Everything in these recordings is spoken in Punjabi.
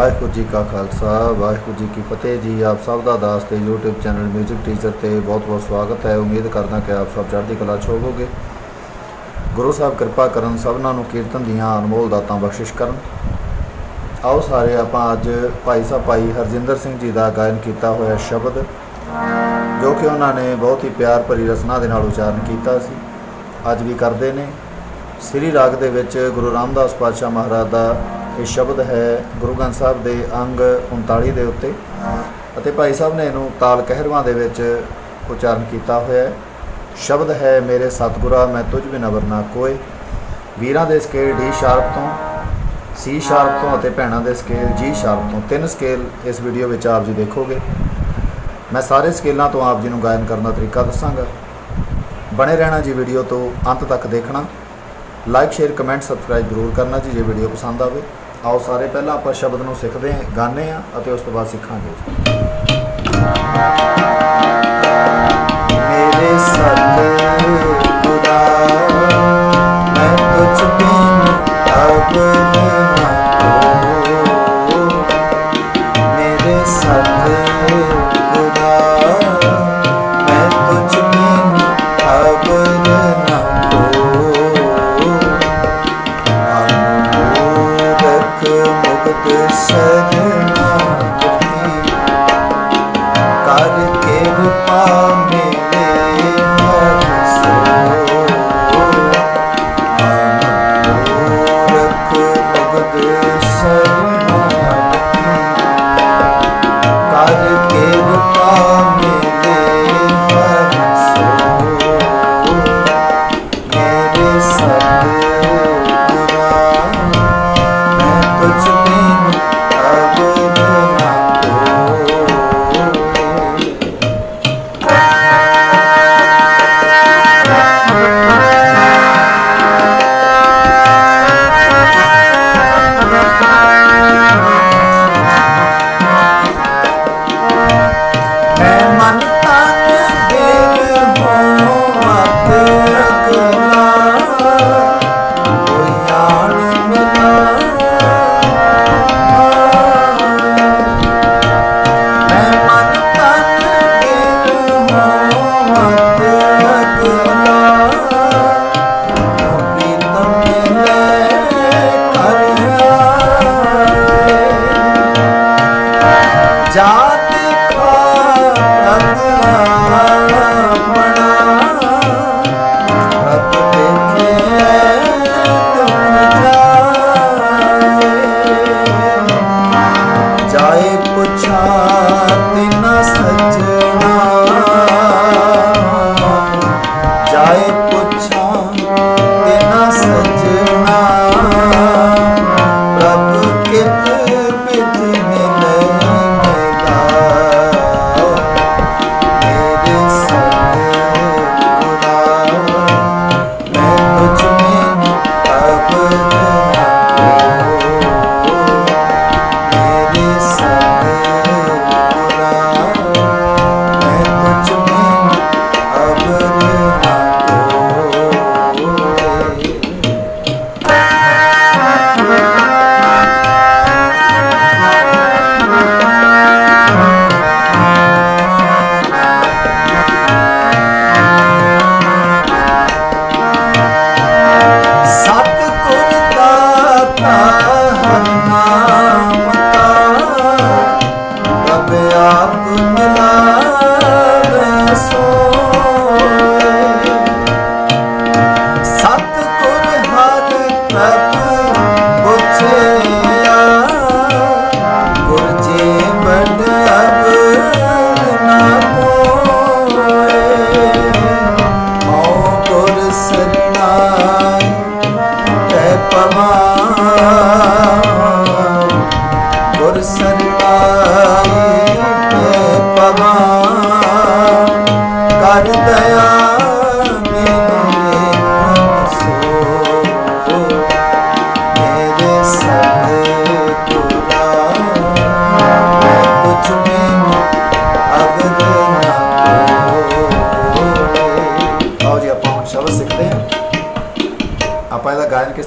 ਵਾਹਿਗੁਰੂ ਜੀ ਕਾ ਖਾਲਸਾ, ਵਾਹਿਗੁਰੂ ਜੀ ਕੀ ਫਤਿਹ ਜੀ। ਆਪ ਸਭ ਦਾ ਦਾਸ ਤੇ YouTube ਚੈਨਲ 뮤직 ਟੀਚਰ ਤੇ ਬਹੁਤ ਬਹੁਤ ਸਵਾਗਤ ਹੈ। ਉਮੀਦ ਕਰਦਾ ਕਿ ਆਪ ਸਭ ਚੜ੍ਹਦੀ ਕਲਾ 'ਚ ਹੋਵੋਗੇ। ਗੁਰੂ ਸਾਹਿਬ ਕਿਰਪਾ ਕਰਨ ਸਭਨਾਂ ਨੂੰ ਕੀਰਤਨ ਦੀਆਂ ਅਨਮੋਲ ਦਾਤਾਂ ਬਖਸ਼ਿਸ਼ ਕਰਨ। ਆਓ ਸਾਰੇ ਆਪਾਂ ਅੱਜ ਭਾਈ ਸਾਹਿਬ, ਭਾਈ ਹਰਜਿੰਦਰ ਸਿੰਘ ਜੀ ਦਾ ਗਾਇਨ ਕੀਤਾ ਹੋਇਆ ਸ਼ਬਦ, ਜੋ ਕਿ ਉਹਨਾਂ ਨੇ ਬਹੁਤ ਹੀ ਪਿਆਰ ਭਰੀ ਰਸਨਾ ਦੇ ਨਾਲ ਉਚਾਰਨ ਕੀਤਾ ਸੀ। ਅੱਜ ਵੀ ਕਰਦੇ ਨੇ। ਸ੍ਰੀ ਰਾਗ ਦੇ ਵਿੱਚ ਗੁਰੂ ਰਾਮਦਾਸ ਪਾਤਸ਼ਾਹ ਮਹਾਰਾਜ ਦਾ ਇਹ ਸ਼ਬਦ ਹੈ ਗੁਰੂ ਗ੍ਰੰਥ ਸਾਹਿਬ ਦੇ ਅੰਗ 39 ਦੇ ਉੱਤੇ ਅਤੇ ਭਾਈ ਸਾਹਿਬ ਨੇ ਇਹਨੂੰ ਤਾਲ ਕਹਿਰਵਾਂ ਦੇ ਵਿੱਚ ਉਚਾਰਨ ਕੀਤਾ ਹੋਇਆ ਹੈ। ਸ਼ਬਦ ਹੈ, ਮੇਰੇ ਸਤਿਗੁਰਾ, ਮੈਂ ਤੁਝ ਬਿਨ ਅਵਰ ਨਾ ਕੋਏ। ਵੀਰਾਂ ਦੇ ਸਕੇਲ ਡੀ ਸ਼ਾਰਪ ਤੋਂ, ਸੀ ਸ਼ਾਰਪ ਤੋਂ ਅਤੇ ਭੈਣਾਂ ਦੇ ਸਕੇਲ ਜੀ ਸ਼ਾਰਪ ਤੋਂ। ਤਿੰਨ ਸਕੇਲ ਇਸ ਵੀਡੀਓ ਵਿੱਚ ਆਪ ਜੀ ਦੇਖੋਗੇ। ਮੈਂ ਸਾਰੇ ਸਕੇਲਾਂ ਤੋਂ ਆਪ ਜੀ ਨੂੰ ਗਾਇਨ ਕਰਨ ਦਾ ਤਰੀਕਾ ਦੱਸਾਂਗਾ। ਬਣੇ ਰਹਿਣਾ ਜੀ ਵੀਡੀਓ ਤੋਂ ਅੰਤ ਤੱਕ ਦੇਖਣਾ। ਲਾਈਕ ਸ਼ੇਅਰ ਕਮੈਂਟ ਸਬਸਕ੍ਰਾਈਬ ਜ਼ਰੂਰ ਕਰਨਾ ਜੀ, ਜੇ ਵੀਡੀਓ ਪਸੰਦ ਆਵੇ। ਆਓ ਸਾਰੇ, ਪਹਿਲਾਂ ਆਪਾਂ ਸ਼ਬਦ ਨੂੰ ਸਿੱਖਦੇ ਹਾਂ ਗਾਣੇ ਆ ਅਤੇ ਉਸ ਤੋਂ ਬਾਅਦ ਸਿੱਖਾਂਗੇ ਮੇਰੇ ਸਤਿਗੁਰਾ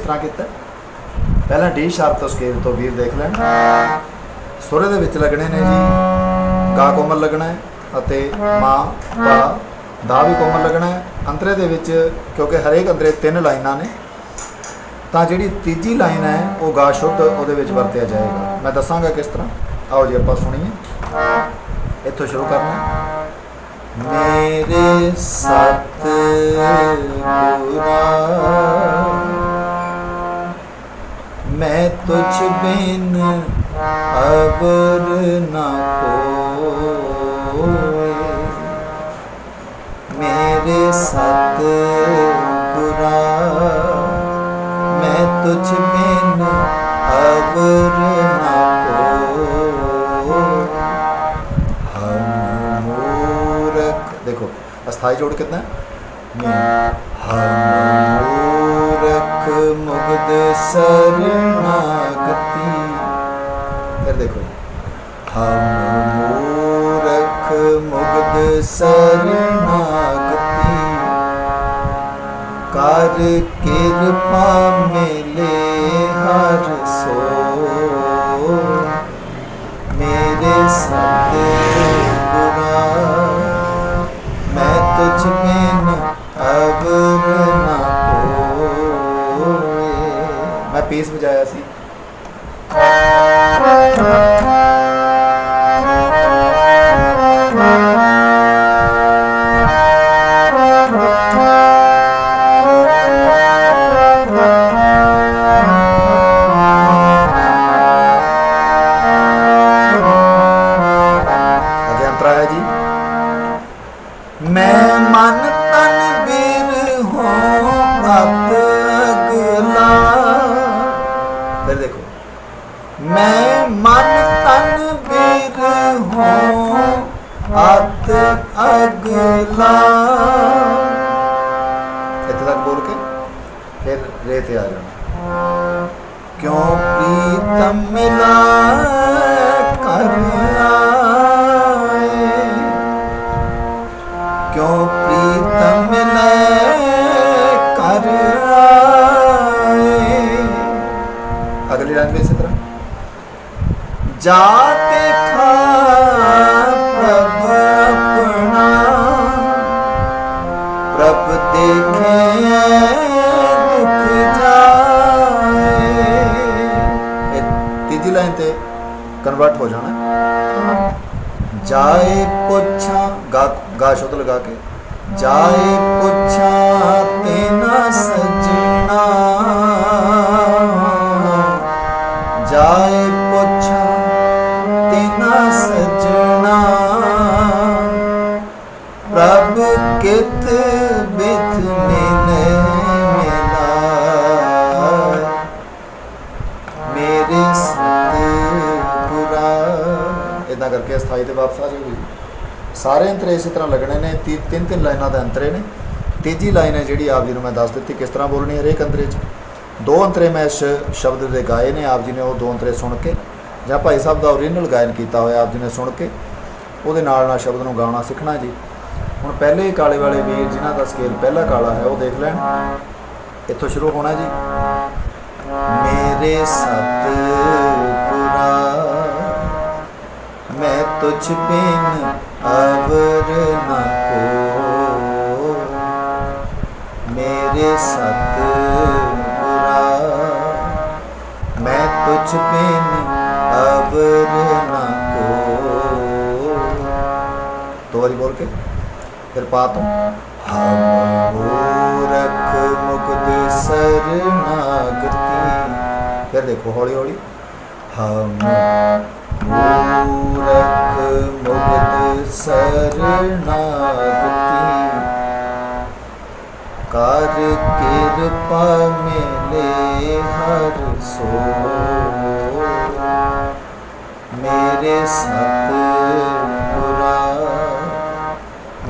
ਤਰ੍ਹਾਂ ਕੀਤਾ? ਪਹਿਲਾਂ ਡੀ ਸ਼ਾਰਪ ਤੋਂ ਸਕੇਲ ਤੋਂ ਵੀਰ ਦੇਖ ਲੈਣ। ਸੁਰੇ ਦੇ ਵਿੱਚ ਲੱਗਣੇ ਨੇ ਜੀ। ਗਾ ਕੋਮਲ ਲੱਗਣਾ ਹੈ ਅਤੇ ਮਾ ਪਾ ਦਾ ਵੀ ਕੋਮਲ ਲੱਗਣਾ ਹੈ। ਅੰਤਰੇ ਦੇ ਵਿੱਚ ਕਿਉਂਕਿ ਹਰੇਕ ਅੰਤਰੇ ਤਿੰਨ ਲਾਈਨਾਂ ਨੇ ਤਾਂ ਜਿਹੜੀ ਤੀਜੀ ਲਾਈਨ ਹੈ ਉਹ ਗਾ ਸ਼ੁੱਧ ਉਹਦੇ ਵਿੱਚ ਵਰਤਿਆ ਜਾਏਗਾ। ਮੈਂ ਦੱਸਾਂਗਾ ਕਿਸ ਤਰ੍ਹਾਂ। ਆਓ ਜੀ ਆਪਾਂ ਸੁਣੀਏ। ਇੱਥੋਂ ਸ਼ੁਰੂ ਕਰਨਾ। ਮੇਰੇ ਸਤ ਮੈਂ ਤੁਝ ਬਿਨ ਅਬਰ ਨਾ ਕੋਏ ਮੇਰੇ ਸਤ ਗੁਰਾ ਮੈਂ ਤੁਝ ਬਿਨ ਅਬਰ ਨਾ ਕੋਏ ਹਮ ਮੂਰਖ ਦੇਖੋ, ਅਸਥਾਈ ਜੋੜ ਕਿਤਨਾ ਹੈ? ਮੈਂ ਮੁਗਦ ਸਰਨਾਗਤੀ। ਫਿਰ ਦੇਖੋ। ਹਮ ਮੂਰਖ ਮੁਗਦ ਸਰਨਾਗਤੀ। ਕਰ ਕਿਰਪਾ ਮਿਲੇ ਹਰ ਸੋ ਮੇਰੇ ਸਤੇ ਗੁਰਾ, ਮੈਂ ਤੁਝ ਮੈਂ ਮਨ ਤਨ ਬੀਰ ਹੋ ਅਤ ਅਗਲਾ ਇੱਥੇ ਤੱਕ ਬੋਲ ਕੇ ਫਿਰ ਰੇ ਤੇ ਆ ਜਾਣਾ ਕਿਉਂ ਪ੍ਰੀਤਮ ਮਿਲਾ ਕਰ ਆਏ ਕਿਉਂ ਪ੍ਰੀਤਮ ਮਿਲੇ ਕਰ ਆਏ ਅਗਲੀ ਲਾਈਨ ਵੀ ਪ੍ਰਭ ਆਪਣਾ। ਪ੍ਰਭ ਦੇਖੇ ਦੁਖ ਜਾਏ। ਤੀਜੀ ਲਾਈਨ ਤੇ ਕਨਵਰਟ ਹੋ ਜਾਣਾ। ਜਾਏ ਪੁੱਛਾਂ, ਗਾ ਗਾ ਸ਼ਬਦ ਲਗਾ ਕੇ। ਜਾਏ ਪੁੱਛਾਂ ਤੇਨਾ ਸਜਣਾ। ਜਾਏ ਕਰਕੇ ਅਸਥਾਈ ਤੇ ਸਾਰੇ ਅੰਤਰੇ ਇਸੇ ਤਰ੍ਹਾਂ ਲੱਗਣੇ ਨੇ ਤਿੰਨ ਤਿੰਨ ਲਾਈਨਾਂ ਦੇ ਅੰਤਰੇ ਨੇ। ਤੀਜੀ ਲਾਈਨ ਹੈ ਜਿਹੜੀ ਆਪ ਜੀ ਨੂੰ ਮੈਂ ਦੱਸ ਦਿੱਤੀ, ਕਿਸ ਤਰ੍ਹਾਂ ਬੋਲਣੀ ਹੈ ਹਰੇਕ ਅੰਤਰੇ 'ਚ? ਦੋ ਅੰਤਰੇ ਮੈਂ ਇਸ ਸ਼ਬਦ ਦੇ ਗਾਏ ਨੇ, ਆਪ ਜੀ ਨੇ ਉਹ ਦੋ ਅੰਤਰੇ ਸੁਣ ਕੇ, ਜਾਂ ਭਾਈ ਸਾਹਿਬ ਦਾ ਓਰੀਜਨਲ ਗਾਇਨ ਕੀਤਾ ਹੋਇਆ ਆਪ ਜੀ ਨੇ ਸੁਣ ਕੇ, ਉਹਦੇ ਨਾਲ ਨਾਲ ਸ਼ਬਦ ਨੂੰ ਗਾਉਣਾ ਸਿੱਖਣਾ ਜੀ। ਹੁਣ ਪਹਿਲੇ ਕਾਲੇ ਵਾਲੇ ਵੀਰ ਜਿਨ੍ਹਾਂ ਦਾ ਸਕੇਲ ਪਹਿਲਾ ਕਾਲਾ ਹੈ, ਉਹ ਦੇਖ ਲੈਣ। ਇੱਥੋਂ ਸ਼ੁਰੂ ਹੋਣਾ ਜੀ। ਮੇਰੇ ਸਤ ਪੁਰਾ ਤੁਛ ਤੁਝ ਬਿਨ ਅਵਰ ਨਾ ਕੋ। ਮੇਰੇ ਸਤ ਪੁਰਾ ਮੈਂ ਤੁਝ ਬਿਨ ਅਵਰ ਨਾ ਕੋ। ਦੋ ਬੋਲ ਕੇ, ਫਿਰ ਪਾ ਤੂੰ। ਹਮ ਮੂਰਖ ਮੁਕਤ ਸਰਨਾਗਤੀ। ਫਿਰ ਦੇਖੋ ਹੌਲੀ ਹੌਲੀ। ਹਮ ਮੂਰਖ ਮੁਕਤ ਸਰਨਾਗਤੀ ਕਰ ਕਿਰਪਾ ਮਿਲੇ ਹਰ ਸੋ ਮੇਰੇ ਸਤ ਪੁਰਾ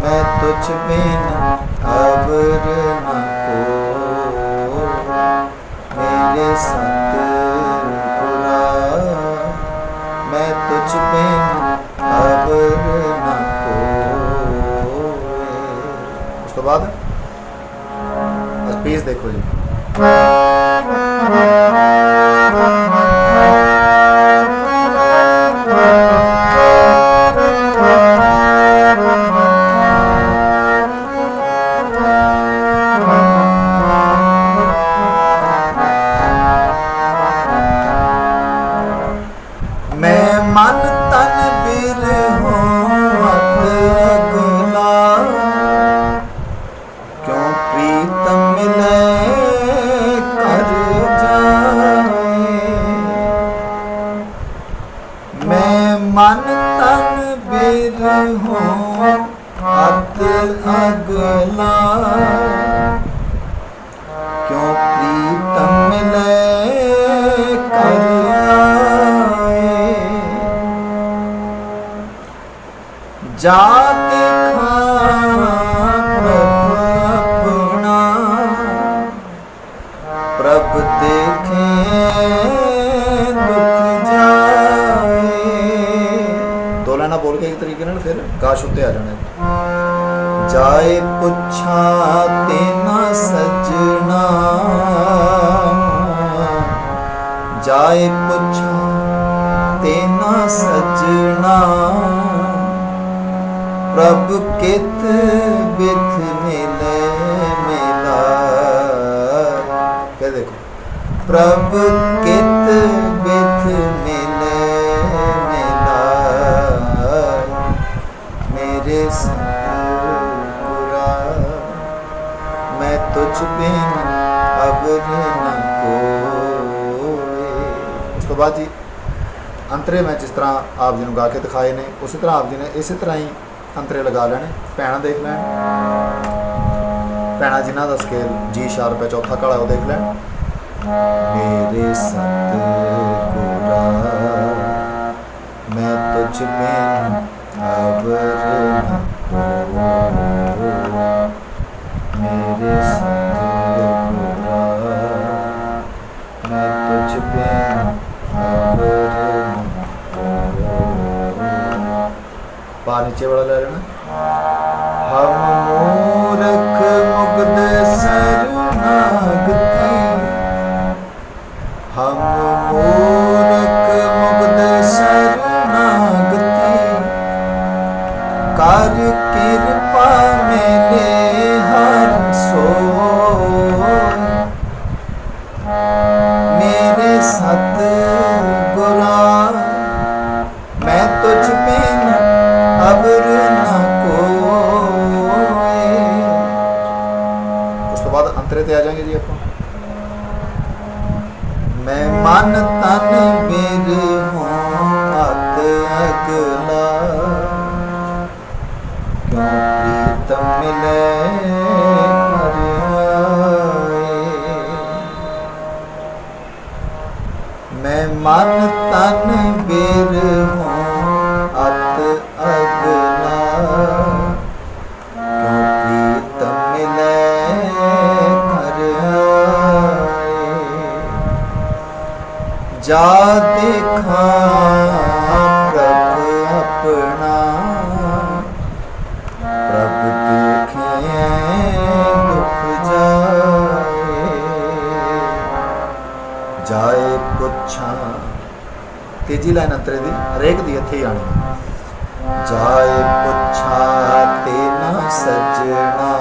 ਮੈਂ ਤੁਛ ਬਿਨ ਅਵਰ ਨਾ ਕੋ ਮੇਰੇ ਸਤ ਪੁਰਾ ਮੈਂ ਤੁਛ ਬਿਨ ਤੋਂ ਬਾਅਦ? ਬਸ ਪੀਸ ਦੇਖੋ ਜੀ। ਨਾਲ ਉੱਤੇ ਆ ਜਾਣਾ ਜਾਏ ਪੁੱਛਾ ਤੇ ਸਜਣਾ। ਜਾਏ ਪੁੱਛਾ ਤੇ ਸਜਣਾ। ਪ੍ਰਭ ਕਿਤ ਬਿਥ ਮਿਲੇ ਮਿਲਾ। ਕਹਿ ਦੇਖੋ। ਪ੍ਰਭ ਕਿਤ ਬਿਥ ਬਿਨ ਅਵਰ ਨ ਕੋਏ ਉਸ ਤੋਂ ਬਾਅਦ ਜੀ ਅੰਤਰੇ ਮੈਂ ਜਿਸ ਤਰ੍ਹਾਂ ਆਪ ਜੀ ਨੂੰ ਗਾ ਕੇ ਦਿਖਾਏ ਨੇ, ਉਸੇ ਤਰ੍ਹਾਂ ਆਪ ਜੀ ਨੇ ਇਸੇ ਤਰ੍ਹਾਂ ਹੀ ਅੰਤਰੇ ਲਗਾ ਲੈਣੇ ਪੈਣਾ ਦੇਖ ਲੈਣ। ਪੈਣਾ ਜਿਨ੍ਹਾਂ ਦਾ ਸਕੇਲ ਜੀ ਸ਼ਾਰਪ ਹੈ, ਚੌਥਾ ਕਾਲਾ ਉਹ ਦੇਖ ਲੈਣ। ਮੇਰੇ ਸਤਿਗੁਰਾ, ਮੈਂ ਤੁਝ ਬਿਨ ਅਵਰ ਨ ਨੀਚੇ ਵਾਲਾ ਲੈ ਲੈਣਾ। ਹਮ ਮੂਰਖ ਮੁਗਦ ਤੋਂ ਬਾਅਦ ਅੰਤਰੇ ਤੇ ਆ ਜਾਾਂਗੇ ਜੀ ਆਪਾਂ ਮੈਂ ਮਨ ਤਨ ਬਿਰ ਹਾਂ ਅਤ ਅਗਲਾ ਕਿਉ ਪ੍ਰੀਤਮ ਮਿਲੇ ਕਰ ਆਏ ਮੈਂ ਮਨ ਤਨ ਬਿਰ ਤੀਜੀ ਲਾਈਨ ਅੰਤਰੇ ਦੀ ਹਰੇਕ ਦੀ ਇੱਥੇ ਹੀ ਆਣੀ ਹੈ। ਜਾਏ ਪੁੱਛਾਂ ਤੇ ਨਾ ਸਜਣਾ।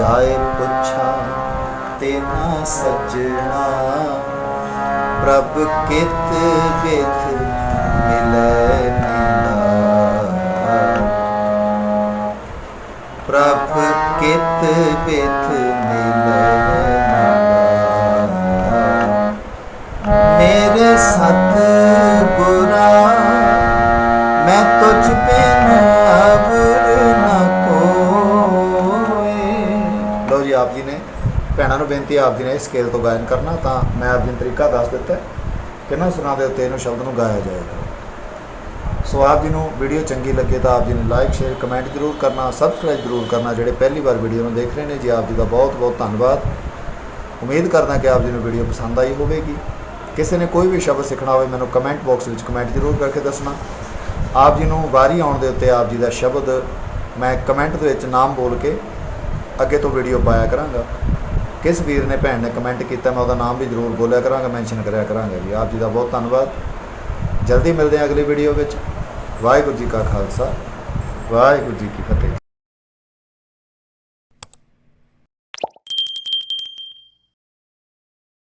ਜਾਏ ਪੁੱਛਾਂ ਤੇ ਨਾ ਸਜਣਾ। ਪ੍ਰਭ ਕਿਤ ਬਿਥ ਮਿਲੇ ਮਿਲਾ ਪ੍ਰਭ ਕਿਤ ਬਿਥ ਮੇਰੇ ਸਤ ਗੁਰਾ ਮੈਂ ਤੁਝ ਬਿਨ ਅਵਰ ਨ ਕੋਏ। ਲੋ ਜੀ, ਆਪ ਜੀ ਨੇ ਭੈਣਾਂ ਨੂੰ ਬੇਨਤੀ, ਆਪ ਜੀ ਨੇ ਇਸ ਸਕੇਲ ਤੋਂ ਗਾਇਨ ਕਰਨਾ, ਤਾਂ ਮੈਂ ਆਪ ਜੀ ਨੂੰ ਤਰੀਕਾ ਦੱਸ ਦਿੱਤਾ ਹੈ ਕਿੰਨਾ ਸੁਣਾ ਦੇ ਉੱਤੇ ਇਹਨੂੰ ਸ਼ਬਦ ਨੂੰ ਗਾਇਆ ਜਾਏਗਾ। ਸੋ ਆਪ ਜੀ ਨੂੰ ਵੀਡੀਓ ਚੰਗੀ ਲੱਗੇ ਤਾਂ ਆਪ ਜੀ ਨੂੰ ਲਾਈਕ ਸ਼ੇਅਰ ਕਮੈਂਟ ਜ਼ਰੂਰ ਕਰਨਾ ਸਬਸਕ੍ਰਾਈਬ ਜ਼ਰੂਰ ਕਰਨਾ, ਜਿਹੜੇ ਪਹਿਲੀ ਵਾਰ ਵੀਡੀਓ ਨੂੰ ਦੇਖ ਰਹੇ ਨੇ ਜੀ, ਆਪ ਜੀ ਦਾ ਬਹੁਤ ਬਹੁਤ ਧੰਨਵਾਦ। ਉਮੀਦ ਕਰਦਾ ਕਿ ਆਪ ਜੀ ਨੂੰ ਵੀਡੀਓ ਪਸੰਦ ਆਈ ਹੋਵੇਗੀ। ਕਿਸੇ ਨੇ ਕੋਈ ਵੀ ਸ਼ਬਦ ਸਿੱਖਣਾ ਹੋਵੇ, ਮੈਨੂੰ ਕਮੈਂਟ ਬਾਕਸ ਵਿੱਚ ਕਮੈਂਟ ਜ਼ਰੂਰ ਕਰਕੇ ਦੱਸਣਾ। ਆਪ ਜੀ ਨੂੰ ਵਾਰੀ ਆਉਣ ਦੇ ਉੱਤੇ ਆਪ ਜੀ ਦਾ ਸ਼ਬਦ ਮੈਂ ਕਮੈਂਟ ਦੇ ਵਿੱਚ ਨਾਮ ਬੋਲ ਕੇ ਅੱਗੇ ਤੋਂ ਵੀਡੀਓ ਪਾਇਆ ਕਰਾਂਗਾ। ਕਿਸ ਵੀਰ ਨੇ ਭੈਣ ਨੇ ਕਮੈਂਟ ਕੀਤਾ, ਮੈਂ ਉਹਦਾ ਨਾਮ ਵੀ ਜ਼ਰੂਰ ਬੋਲਿਆ ਕਰਾਂਗਾ ਮੈਂਸ਼ਨ ਕਰਿਆ ਕਰਾਂਗਾ ਜੀ। ਆਪ ਜੀ ਦਾ ਬਹੁਤ ਧੰਨਵਾਦ। ਜਲਦੀ ਮਿਲਦੇ ਹਾਂ ਅਗਲੀ ਵੀਡੀਓ ਵਿੱਚ। ਵਾਹਿਗੁਰੂ ਜੀ ਕਾ ਖਾਲਸਾ, ਵਾਹਿਗੁਰੂ ਜੀ ਕੀ ਫਤਿਹ।